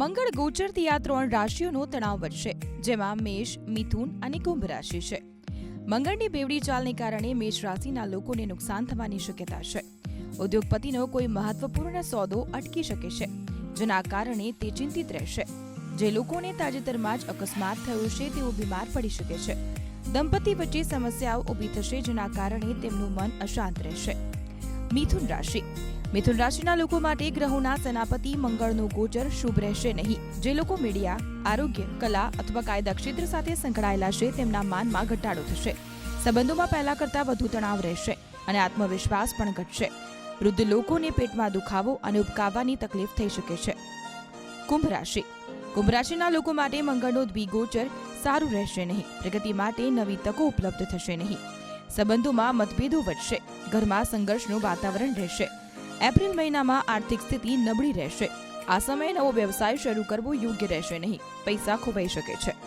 મંગળ ગોચરથી આ ત્રણ રાશિઓનો તણાવ વધશે, જેમાં મેષ, મિથુન અને કુંભ રાશિ છે. મંગળની બેવડી ચાલને કારણે મેષ રાશિના લોકોને નુકસાન થવાની શક્યતા છે. ઉદ્યોગપતિનો કોઈ મહત્વપૂર્ણ સોદો અટકી શકે છે, જેના કારણે તે ચિંતિત રહેશે. જે લોકોને તાજેતરમાં જ અકસ્માત થયો છે, તેઓ બીમાર પડી શકે છે. દંપતી વચ્ચે સમસ્યાઓ ઊભી થશે, જેના કારણે તેમનું મન અશાંત રહેશે. મિથુન રાશિ. મિથુન રાશિના લોકો માટે ગ્રહોના સેનાપતિ મંગળનું ગોચર શુભ રહેશે નહીં. જે લોકો મીડિયા, આરોગ્ય, કલા અથવા કાયદા ક્ષેત્ર સાથે સંકળાયેલા છે, તેમના માનમાં ઘટાડો થશે. સંબંધોમાં પહેલા કરતાં વધુ તણાવ રહેશે અને આત્મવિશ્વાસ પણ ઘટશે. વૃદ્ધ લોકોને પેટમાં દુખાવો અને ઉબકાવવાની તકલીફ થઈ શકે છે. કુંભ રાશિ. કુંભ રાશિના લોકો માટે મંગળનો દ્વિગોચર સારું રહેશે નહીં. પ્રગતિ માટે નવી તકો ઉપલબ્ધ થશે નહીં. સંબંધોમાં મતભેદો વધશે. ઘરમાં સંઘર્ષનું વાતાવરણ રહેશે. એપ્રિલ મહિનામાં આર્થિક સ્થિતિ નબળી રહેશે. આ સમયે નવો વ્યવસાય શરૂ કરવો યોગ્ય રહેશે નહીં. પૈસા ખોવાઈ શકે છે.